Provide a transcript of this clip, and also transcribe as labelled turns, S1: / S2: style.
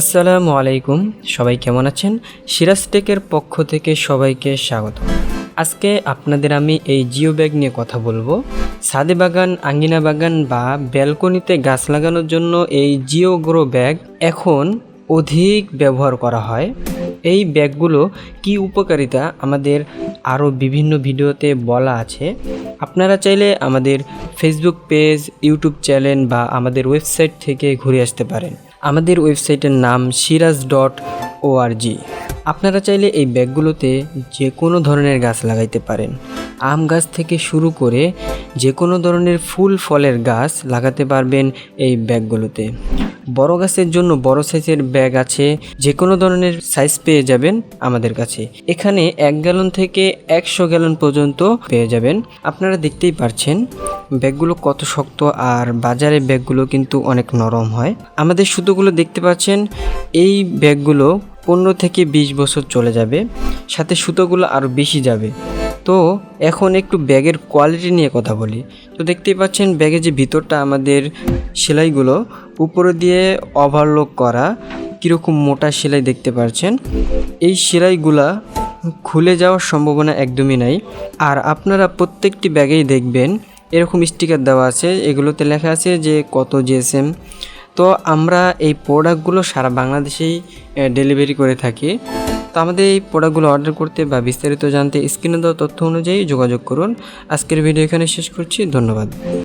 S1: আসসালামু আলাইকুম। সবাই কেমন আছেন? সিরাজ টেকের পক্ষ থেকে সবাইকে স্বাগত। আজকে আপনাদের আমি এই জিও ব্যাগ নিয়ে কথা বলব। সাদে বাগান, আঙ্গিনা বাগান বা ব্যালকনিতে গাছ লাগানোর জন্য এই জিও গ্রো ব্যাগ এখন অধিক ব্যবহার করা হয়। এই ব্যাগগুলো কি উপকারিতা আমাদের আরও বিভিন্ন ভিডিওতে বলা আছে। আপনারা চাইলে আমাদের ফেসবুক পেজ ইউটিউব চ্যানেল বা আমাদের ওয়েবসাইট থেকে ঘুরে আসতে পারেন। আমাদের ওয়েবসাইটের নাম সিরাজ ডট ওআরজি আপনারা চাইলে এই ব্যাগগুলোতে যে কোনো ধরনের গাছ লাগাইতে পারেন। আম গাছ থেকে শুরু করে যে কোনো ধরনের ফুল, ফলের গাছ লাগাতে পারবেন এই ব্যাগগুলোতে। বড় গাছের জন্য বড় সাইজের ব্যাগ আছে, যে কোনো ধরনের সাইজ পেয়ে যাবেন আমাদের কাছে। এখানে এক গ্যালন থেকে একশো গ্যালন পর্যন্ত পেয়ে যাবেন। আপনারা দেখতেই পারছেন, ব্যাগগুলো কত শক্ত আর বাজারে ব্যাগগুলো কিন্তু অনেক নরম হয়। আমাদের সুতোগুলো দেখতে পাচ্ছেন, এই ব্যাগগুলো পনেরো থেকে বিশ বছর চলে যাবে, সাথে সুতোগুলো আরও বেশি যাবে। তো এখন একটু ব্যাগের কোয়ালিটি নিয়ে কথা বলি। তো দেখতেই পাচ্ছেন ব্যাগের যে ভিতরটা আমাদের সেলাইগুলো, উপরে দিয়ে ওভারলোক করা, কীরকম মোটা সেলাই দেখতে পাচ্ছেন। এই সেলাইগুলা খুলে যাওয়ার সম্ভাবনা একদমই নাই। আর আপনারা প্রত্যেকটি ব্যাগেই দেখবেন, এরকম স্টিকার দেওয়া আছে, এগুলোতে লেখা আছে যে কত জিএসএম তো আমরা এই প্রোডাক্টগুলো সারা বাংলাদেশেই ডেলিভারি করে থাকি। তো আমাদের এই প্রোডাক্টগুলো অর্ডার করতে বা বিস্তারিত জানতে স্ক্রিনে দেওয়া তথ্য অনুযায়ী যোগাযোগ করুন। আজকের ভিডিও এখানে শেষ করছি, ধন্যবাদ।